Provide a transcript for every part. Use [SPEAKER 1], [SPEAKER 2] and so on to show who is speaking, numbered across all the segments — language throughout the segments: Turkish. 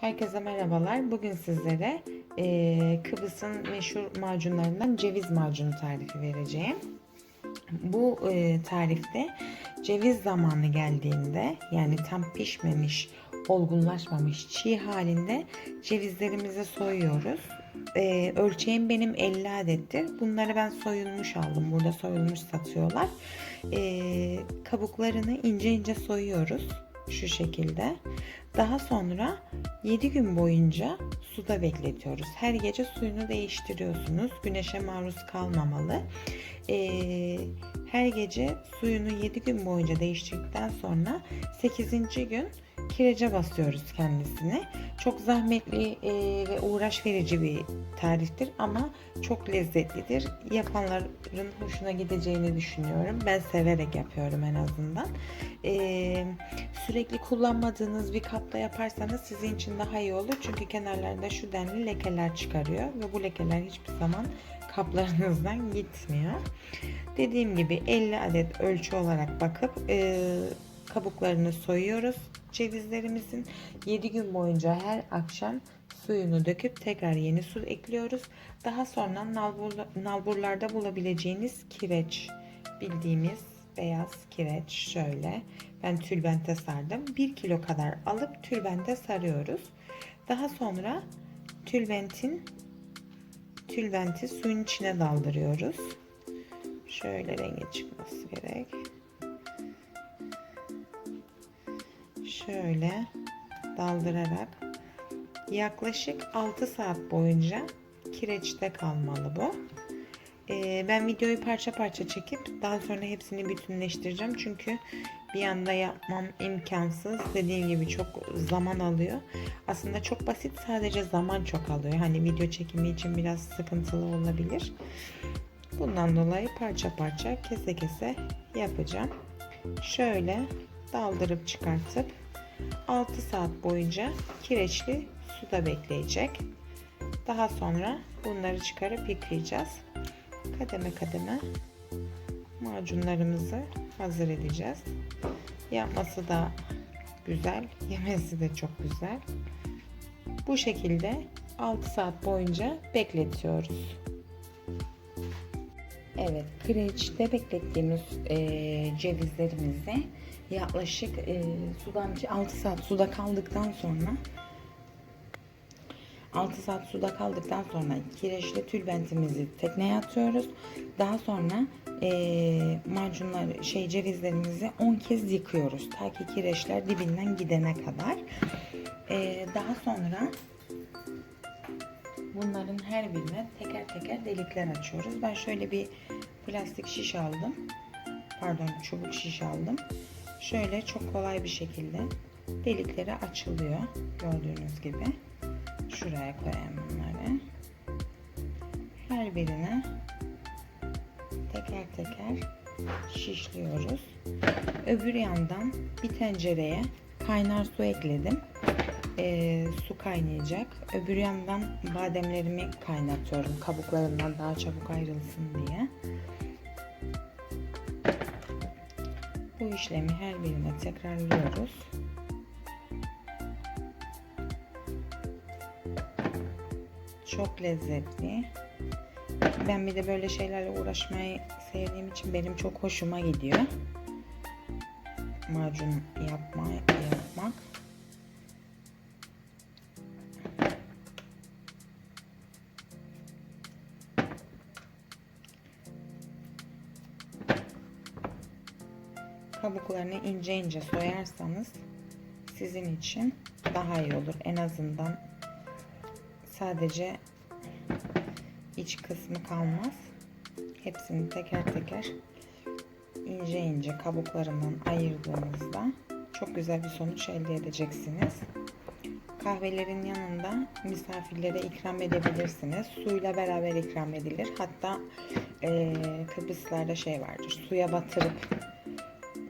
[SPEAKER 1] Herkese merhabalar. Bugün sizlere eee, Kıbrıs'ın meşhur macunlarından ceviz macunu tarifi vereceğim. Bu eee, tarifte ceviz zamanı geldiğinde yani tam pişmemiş, olgunlaşmamış çiğ halinde cevizlerimizi soyuyoruz. Eee, ölçeğim benim 50 adettir. Bunları ben soyulmuş aldım. Burada soyulmuş satıyorlar. Eee, kabuklarını ince ince soyuyoruz. Şu şekilde. Daha sonra 7 gün boyunca suda bekletiyoruz. Her gece suyunu değiştiriyorsunuz. Güneşe maruz kalmamalı. Ee, her gece suyunu 7 gün boyunca değiştirdikten sonra 8. gün kirece basıyoruz kendisini. Çok zahmetli e, ve uğraş verici bir tariftir ama çok lezzetlidir. Yapanların hoşuna gideceğini düşünüyorum. Ben severek yapıyorum en azından. Ee, sürekli kullanmadığınız bir kapta yaparsanız sizin için daha iyi olur. Çünkü kenarlarında şu denli lekeler çıkarıyor ve bu lekeler hiçbir zaman kaplarınızdan gitmiyor. Dediğim gibi 50 adet ölçü olarak bakıp e, kabuklarını soyuyoruz. Cevizlerimizin 7 gün boyunca her akşam suyunu döküp tekrar yeni su ekliyoruz. Daha sonra nalbur, nalburlarda bulabileceğiniz kireç bildiğimiz beyaz kireç şöyle ben tülbente sardım. 1 kilo kadar alıp tülbente sarıyoruz. Daha sonra tülbentin tülbenti suyun içine daldırıyoruz. Şöyle rengi çıkması gerek. Şöyle daldırarak yaklaşık 6 saat boyunca kireçte kalmalı bu. Ee, ben videoyu parça parça çekip daha sonra hepsini bütünleştireceğim. Çünkü bir anda yapmam imkansız. Dediğim gibi çok zaman alıyor. Aslında çok basit sadece zaman çok alıyor. Hani video çekimi için biraz sıkıntılı olabilir. Bundan dolayı parça parça kese kese yapacağım. Şöyle daldırıp çıkartıp 6 saat boyunca kireçli suda bekleyecek. Daha sonra bunları çıkarıp yıkayacağız. Kademe kademe macunlarımızı hazır edeceğiz. Yapması da güzel, yemesi de çok güzel. Bu şekilde 6 saat boyunca bekletiyoruz. Evet, kireçte beklettiğimiz e, cevizlerimizi yaklaşık e, sudan 6 saat suda kaldıktan sonra 6 saat suda kaldıktan sonra kireçli tülbentimizi tekneye atıyoruz. Daha sonra e, macunlar şey cevizlerimizi 10 kez yıkıyoruz. Ta ki kireçler dibinden gidene kadar. E, daha sonra bunların her birine teker teker delikler açıyoruz. Ben şöyle bir plastik şiş aldım. Pardon çubuk şiş aldım. Şöyle çok kolay bir şekilde delikleri açılıyor. Gördüğünüz gibi. Şuraya koyayım bunları. Her birine teker teker şişliyoruz. Öbür yandan bir tencereye kaynar su ekledim. Ee, su kaynayacak. Öbür yandan bademlerimi kaynatıyorum. Kabuklarından daha çabuk ayrılsın diye. İşlemi her birine tekrarlıyoruz. Çok lezzetli. Ben bir de böyle şeylerle uğraşmayı sevdiğim için benim çok hoşuma gidiyor. Macun yapma, yapmak. Kabuklarını ince ince soyarsanız sizin için daha iyi olur. En azından sadece iç kısmı kalmaz. Hepsini teker teker ince ince kabuklarından ayırdığınızda çok güzel bir sonuç elde edeceksiniz. Kahvelerin yanında misafirlere ikram edebilirsiniz. Suyla beraber ikram edilir. Hatta e, Kıbrıslarda şey vardır. Suya batırıp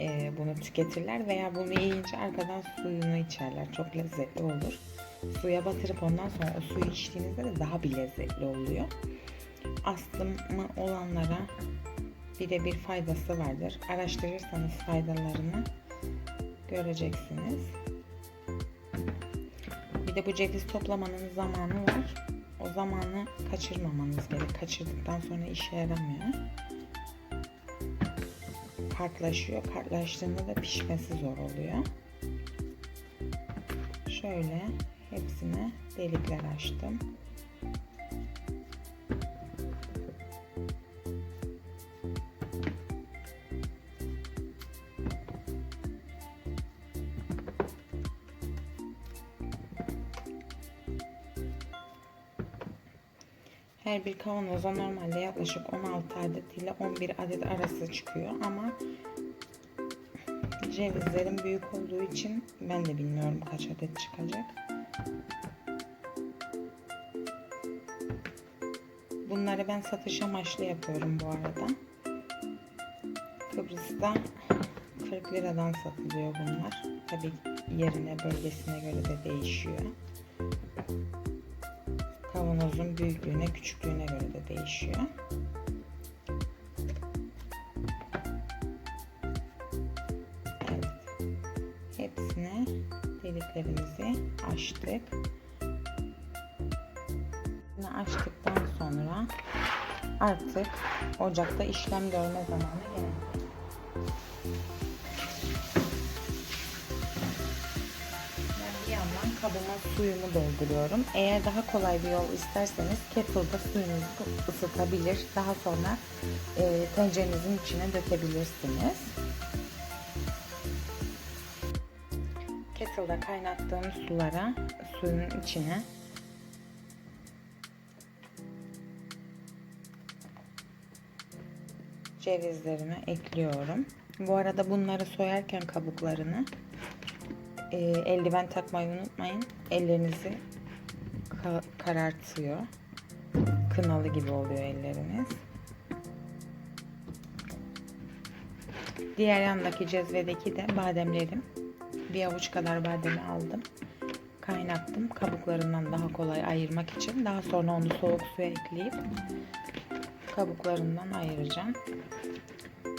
[SPEAKER 1] e, bunu tüketirler veya bunu yiyince arkadan suyunu içerler. Çok lezzetli olur. Suya batırıp ondan sonra o suyu içtiğinizde de daha bir lezzetli oluyor. Astımı olanlara birebir faydası vardır. Araştırırsanız faydalarını göreceksiniz. Bir de bu ceviz toplamanın zamanı var. O zamanı kaçırmamanız gerek. Kaçırdıktan sonra işe yaramıyor. Kartlaşıyor. Kartlaştığında da pişmesi zor oluyor. Şöyle hepsine delikler açtım. Her bir kavanoza normalde yaklaşık 16 adet ile 11 adet arası çıkıyor ama cevizlerin büyük olduğu için ben de bilmiyorum kaç adet çıkacak. Bunları ben satış amaçlı yapıyorum bu arada. Kıbrıs'ta 40 liradan satılıyor bunlar. Tabi yerine bölgesine göre de değişiyor. Kavanozun büyüklüğüne, küçüklüğüne göre de değişiyor. Evet. Hepsine deliklerimizi açtık. Bunu açtıktan sonra artık ocakta işlem görme zamanı geldi. Kabıma suyumu dolduruyorum. Eğer daha kolay bir yol isterseniz kettle'da suyunuzu ısıtabilir. Daha sonra e, tencerenizin içine dökebilirsiniz. Kettle'da kaynattığım sulara, suyun içine cevizlerimi ekliyorum. Bu arada bunları soyarken kabuklarını e, eldiven takmayı unutmayın. Ellerinizi ka- karartıyor. Kınalı gibi oluyor elleriniz. Diğer yandaki cezvedeki de bademlerim. Bir avuç kadar bademi aldım. Kaynattım. Kabuklarından daha kolay ayırmak için. Daha sonra onu soğuk suya ekleyip kabuklarından ayıracağım.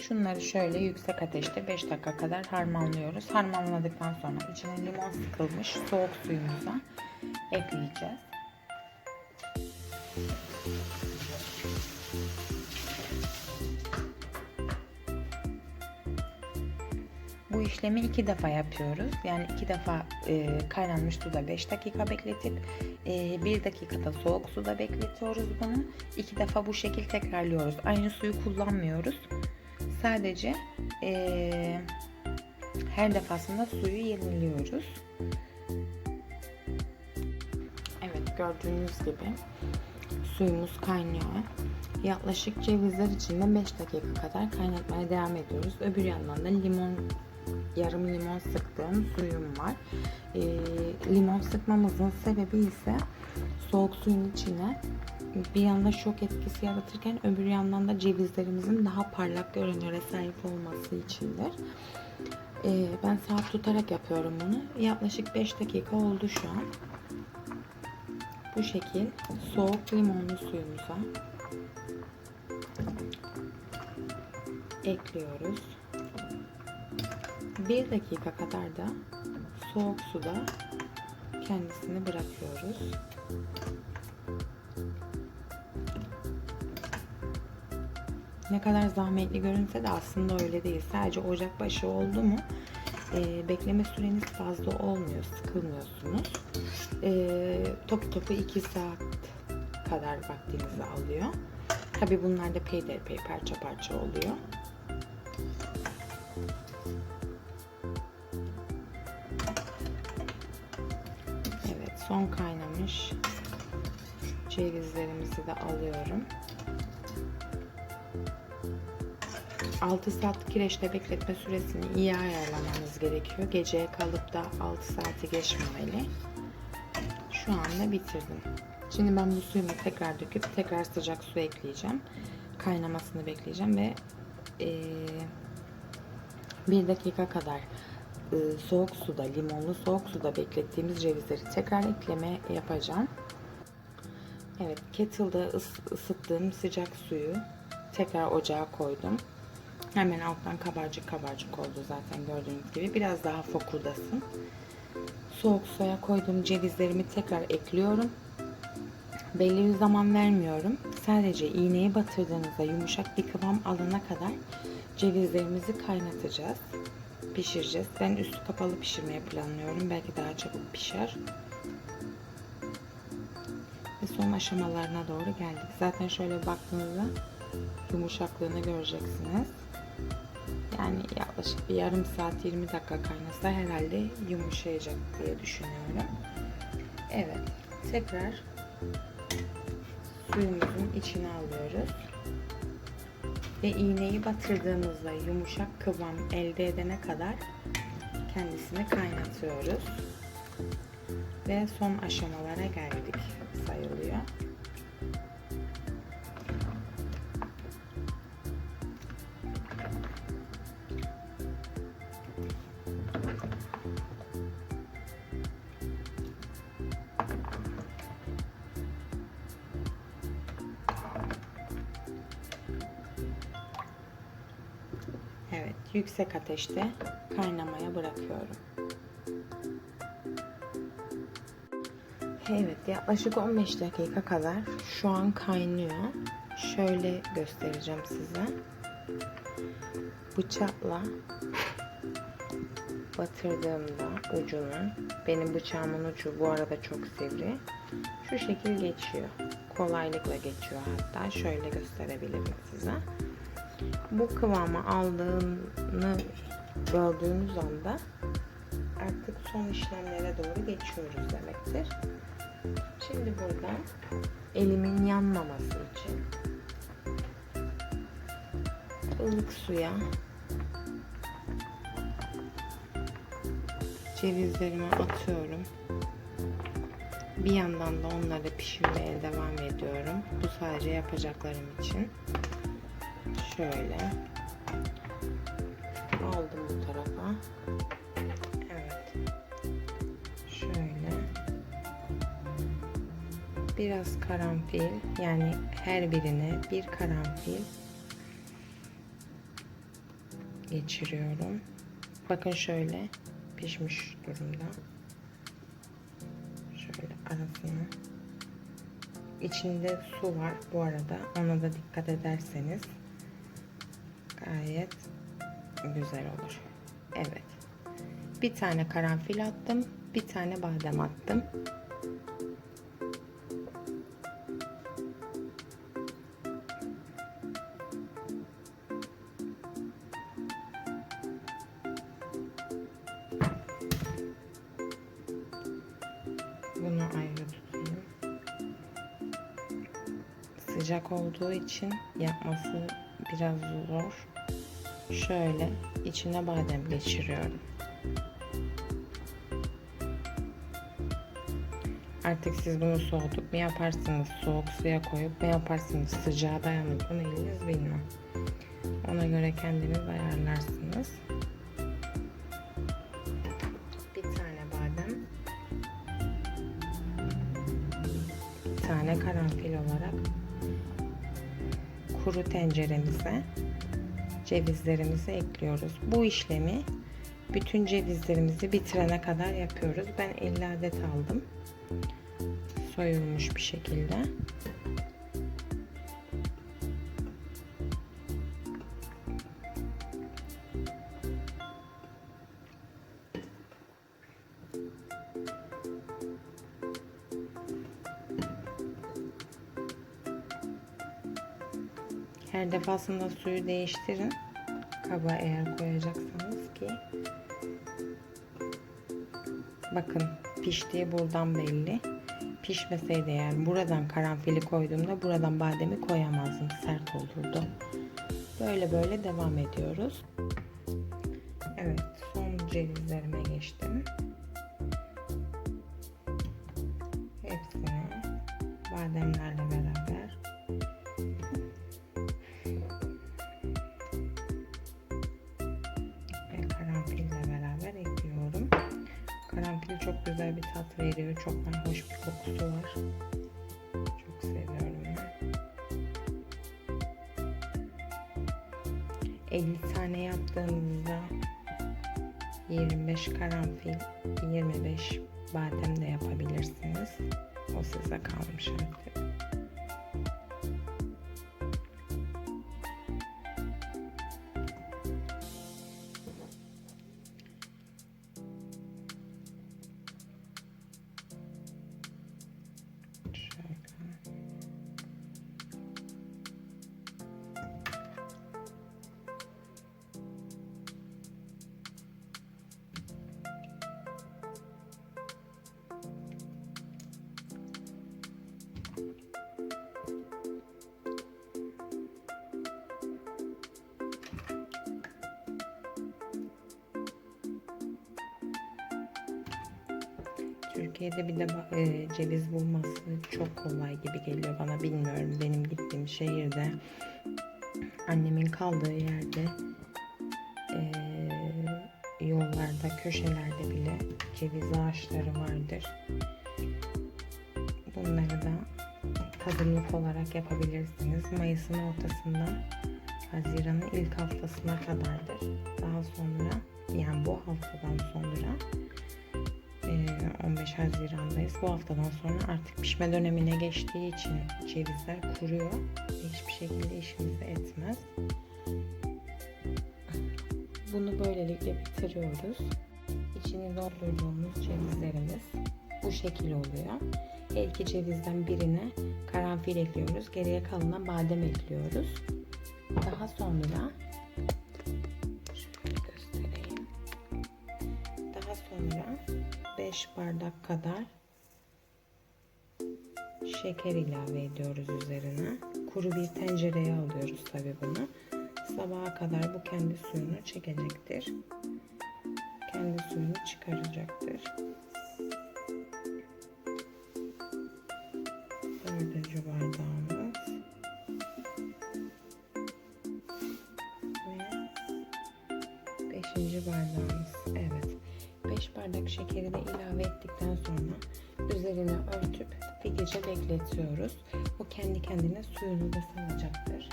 [SPEAKER 1] Şunları şöyle yüksek ateşte 5 dakika kadar harmanlıyoruz. Harmanladıktan sonra içine limon sıkılmış soğuk suyumuza ekleyeceğiz. Bu işlemi iki defa yapıyoruz. Yani iki defa e, kaynanmış suda 5 dakika bekletip e, 1 dakikada soğuk suda bekletiyoruz bunu. İki defa bu şekil tekrarlıyoruz. Aynı suyu kullanmıyoruz. Sadece e, her defasında suyu yeniliyoruz. Evet gördüğünüz gibi suyumuz kaynıyor. Yaklaşık cevizler için de 5 dakika kadar kaynatmaya devam ediyoruz. Öbür yandan da limon yarım limon sıktığım suyum var. E, limon sıkmamızın sebebi ise soğuk suyun içine bir yanda şok etkisi yaratırken öbür yandan da cevizlerimizin daha parlak görünüre sahip olması içindir. E, ben saat tutarak yapıyorum bunu. Yaklaşık 5 dakika oldu şu an. Bu şekil soğuk limonlu suyumuza ekliyoruz. 1 dakika kadar da soğuk suda kendisini bırakıyoruz. Ne kadar zahmetli görünse de aslında öyle değil. Sadece ocak başı oldu mu e, bekleme süreniz fazla olmuyor. Sıkılmıyorsunuz. E, topu topu 2 saat kadar vaktinizi alıyor. Tabi bunlar da peyderpey parça parça oluyor. Evet son kaynamış cevizlerimizi de alıyorum. 6 saat kireçte bekletme süresini iyi ayarlamanız gerekiyor. Geceye kalıp da 6 saati geçmemeli. Şu anda bitirdim. Şimdi ben bu suyumu tekrar döküp tekrar sıcak su ekleyeceğim. Kaynamasını bekleyeceğim ve ee, bir dakika kadar e, soğuk suda, limonlu soğuk suda beklettiğimiz cevizleri tekrar ekleme yapacağım. Evet, kettle'da ıs- ısıttığım sıcak suyu tekrar ocağa koydum. Hemen alttan kabarcık kabarcık oldu zaten gördüğünüz gibi. Biraz daha fokurdasın. soğuk suya koyduğum cevizlerimi tekrar ekliyorum. Belli bir zaman vermiyorum. Sadece iğneyi batırdığınızda yumuşak bir kıvam alana kadar cevizlerimizi kaynatacağız. Pişireceğiz. Ben üstü kapalı pişirmeye planlıyorum. Belki daha çabuk pişer. Ve son aşamalarına doğru geldik. Zaten şöyle baktığınızda yumuşaklığını göreceksiniz. Yani yaklaşık bir yarım saat 20 dakika kaynasa herhalde yumuşayacak diye düşünüyorum. Evet. Tekrar suyumuzun içine alıyoruz. Ve iğneyi batırdığımızda yumuşak kıvam elde edene kadar kendisini kaynatıyoruz. Ve son aşamalara geldik sayılıyor. Yüksek ateşte kaynamaya bırakıyorum. Evet, yaklaşık 15 dakika kadar şu an kaynıyor. Şöyle göstereceğim size. Bıçakla batırdığımda ucunu, benim bıçağımın ucu bu arada çok sivri. Şu şekil geçiyor. Kolaylıkla geçiyor hatta. Şöyle gösterebilirim size bu kıvamı aldığını gördüğünüz anda artık son işlemlere doğru geçiyoruz demektir. Şimdi buradan elimin yanmaması için ılık suya cevizlerimi atıyorum. Bir yandan da onları pişirmeye devam ediyorum. Bu sadece yapacaklarım için şöyle. Aldım bu tarafa. Evet. Şöyle. Biraz karanfil yani her birine bir karanfil geçiriyorum. Bakın şöyle pişmiş durumda. Şöyle arasına. İçinde su var bu arada ona da dikkat ederseniz gayet güzel olur. Evet. Bir tane karanfil attım. Bir tane badem attım. Bunu ayrı tutayım. Sıcak olduğu için yapması biraz zor. Şöyle içine badem geçiriyorum. Artık siz bunu soğutup mu yaparsınız, soğuk suya koyup mu yaparsınız, sıcağa dayanıp bunu eliniz bilmem. Ona göre kendiniz ayarlarsınız. Bir tane badem, bir tane karanfil olarak kuru tenceremize cevizlerimizi ekliyoruz. Bu işlemi bütün cevizlerimizi bitirene kadar yapıyoruz. Ben 50 adet aldım. Soyulmuş bir şekilde. Defasında suyu değiştirin. Kaba eğer koyacaksanız ki bakın piştiği buradan belli. Pişmeseydi eğer buradan karanfili koyduğumda buradan bademi koyamazdım. Sert olurdu. Böyle böyle devam ediyoruz. Evet son cevizlerime geçtim. Hepsini bademlerle beraber bir tat veriyor. Çok hoş bir kokusu var. Çok seviyorum ben. 50 tane yaptığınızda 25 karanfil, 25 badem de yapabilirsiniz. O size kalmış artık. Türkiye'de bir de e, ceviz bulması çok kolay gibi geliyor bana bilmiyorum. Benim gittiğim şehirde annemin kaldığı yerde e, yollarda köşelerde bile ceviz ağaçları vardır. Bunları da tadımlık olarak yapabilirsiniz. Mayıs'ın ortasından Haziran'ın ilk haftasına kadardır. Daha sonra yani bu haftadan sonra 15 Haziran'dayız. Bu haftadan sonra artık pişme dönemine geçtiği için cevizler kuruyor. Hiçbir şekilde işimizi etmez. Bunu böylelikle bitiriyoruz. İçini doldurduğumuz cevizlerimiz bu şekil oluyor. Her iki cevizden birine karanfil ekliyoruz. Geriye kalanına badem ekliyoruz. Daha sonra 5 bardak kadar şeker ilave ediyoruz üzerine. Kuru bir tencereye alıyoruz tabi bunu. Sabaha kadar bu kendi suyunu çekecektir. Kendi suyunu çıkaracaktır. Dördüncü bardağımız. Ve beşinci bardağımız. Evet. 5 bardak şekeri ilave ettikten sonra üzerine örtüp bir gece bekletiyoruz. O kendi kendine suyunu da salacaktır.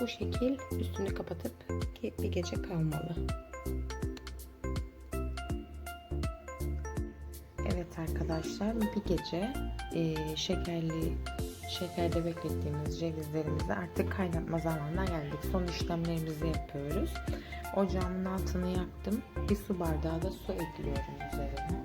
[SPEAKER 1] Bu şekil üstünü kapatıp bir gece kalmalı. Evet arkadaşlar bir gece e, şekerli şekerde beklettiğimiz cevizlerimizi artık kaynatma zamanına geldik. Son işlemlerimizi yapıyoruz. Ocağımın altını yaktım. Bir su bardağı da su ekliyorum üzerine.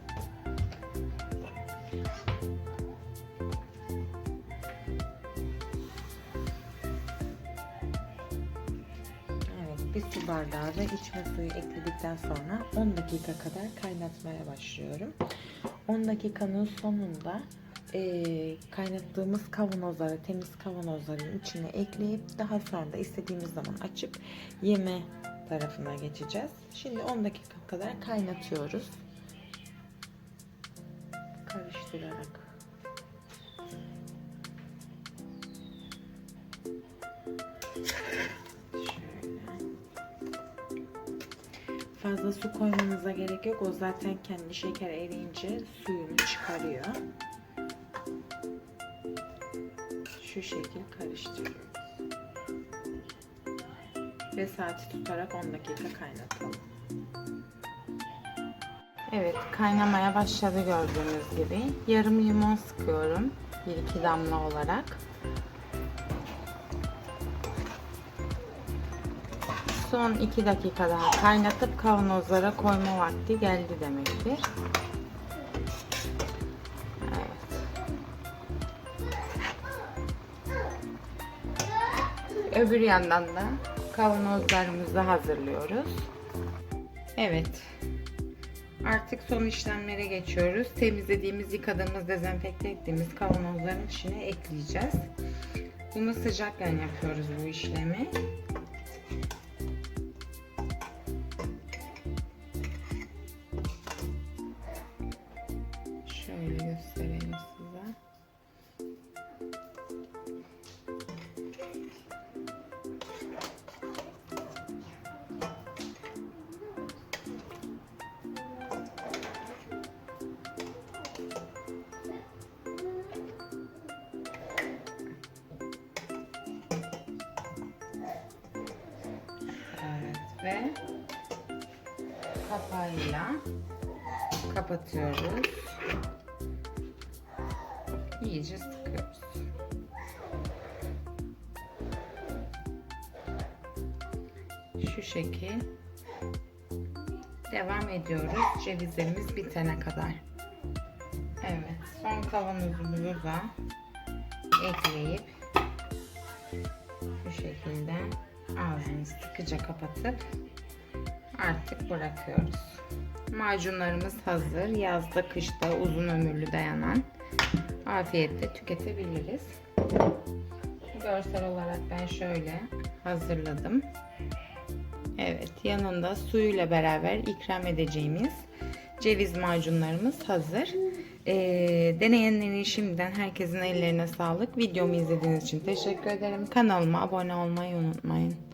[SPEAKER 1] Evet, bir su bardağı da içme suyu ekledikten sonra 10 dakika kadar kaynatmaya başlıyorum. 10 dakikanın sonunda e, kaynattığımız kavanozları, temiz kavanozların içine ekleyip daha sonra istediğimiz zaman açıp yeme tarafına geçeceğiz. Şimdi 10 dakika kadar kaynatıyoruz. Karıştırarak. Fazla su koymamıza gerek yok. O zaten kendi şeker eriyince suyunu çıkarıyor. Şu şekil karıştırıyoruz. Ve saati tutarak 10 dakika kaynatalım. Evet kaynamaya başladı gördüğünüz gibi. Yarım limon sıkıyorum. 1-2 damla olarak. Son 2 dakika daha kaynatıp kavanozlara koyma vakti geldi demektir. Öbür yandan da kavanozlarımızı hazırlıyoruz. Evet. Artık son işlemlere geçiyoruz. Temizlediğimiz, yıkadığımız, dezenfekte ettiğimiz kavanozların içine ekleyeceğiz. Bunu sıcakken yapıyoruz bu işlemi. Ve kapağıyla kapatıyoruz. İyice sıkıyoruz. Şu şekil devam ediyoruz cevizlerimiz bitene kadar. Evet, son kavanozumuzu da ekleyip bu şekilde ağzını sıkıca kapatıp artık bırakıyoruz. Macunlarımız hazır. Yazda, kışta uzun ömürlü dayanan afiyetle tüketebiliriz. Görsel olarak ben şöyle hazırladım. Evet, yanında suyuyla beraber ikram edeceğimiz ceviz macunlarımız hazır. Ee, deneyenlerin şimdiden herkesin ellerine sağlık. Videomu izlediğiniz için teşekkür ederim. Kanalıma abone olmayı unutmayın.